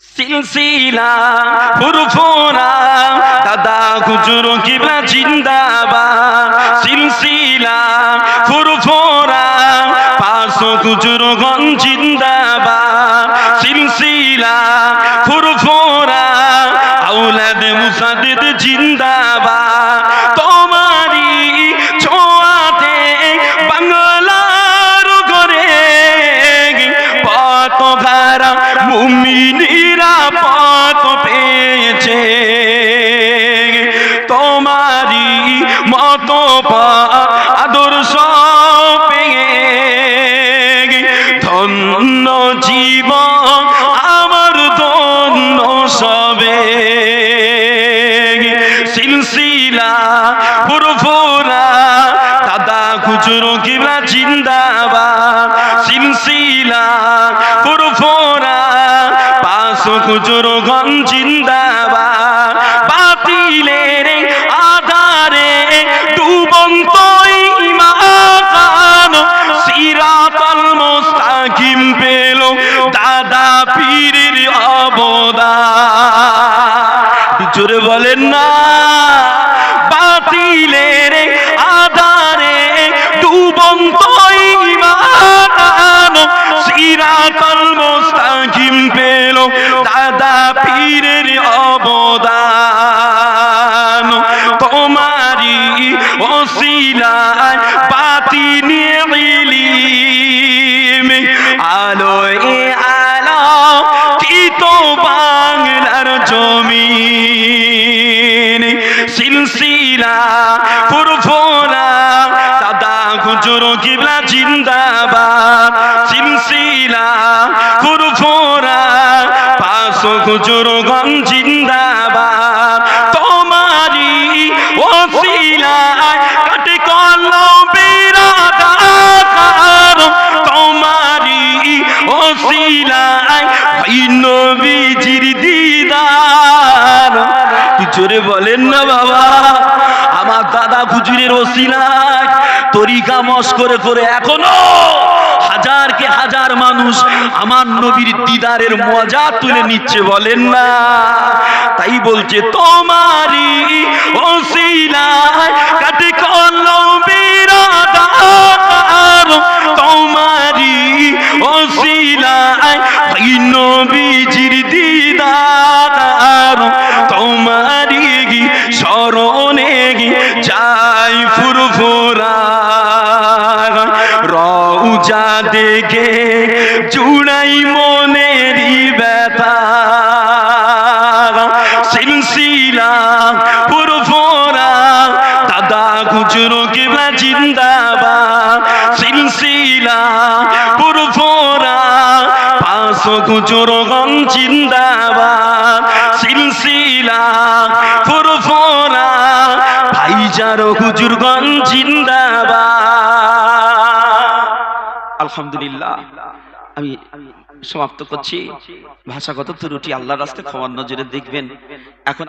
সিলসিলা, ফুরফুরা, দাদা হুজুর কিবলা জিন্দাবাদ। সিলসিলা, ফুরফুরা পাঁচশো হুজুর গন জিন্দাবাদ। সিলসিলা, ফুরফুরা, আউলাদ মুসাদ্দিদ জিন্দাবাদ। মত আদর্শ পেয়ে ধন্য জীবন, আমার ধন্য সবে। সিলসিলা, ফুরফুরা, দাদা খুচরো কিবলা জিন্দাবাদ। সিলসিলা, ফুরফুরা, পাঁচশো খুচরো গন জিন্দাবাদ পীরের অবদান। জোরে বলেন না। জমিন, সিলসিলা ফুরফোলা দাদা খুচরো কিবলা জিন্দাবাদ। সিলসিলা, ফুরফোরা, পাঁচশো খুচরো গম জিন্দাবাদ। তোমারি ওসিলায় কাটে আধার তোমারি ওসিলায় ভাই নবীজির দিদার জোরে বলেন না বাবা? আমার দাদা হুজুরের ওসিলায় তরিকা মস করে করে এখনও হাজার কে হাজার মানুষ আমার নবীর দিদারের মজা তুলে নিচ্ছে বলেন না? তাই বলছে তোমারি ওসিলায় কাটে আধার। তোমারি ওসিলায় ভাই রউজা দেখে জুড়াই মনেরই ব্যথা সিলসিলা ফুরফুরা দাদা খুচরো কিবলা জিন্দাবাদ। সিলসিলা ফুরফুরা পাঁচশো খুচরো গন জিন্দাবাদ। সিলসিলা ফুরফুরা ভাইজারো হুজুরগণ জিন্দাবাদ। আলহামদুলিল্লাহ। আমি সমাপ্ত করছি। ভাষাগত ত্রুটি আল্লাহর রাস্তায় ক্ষমার নজরে দেখবেন। এখন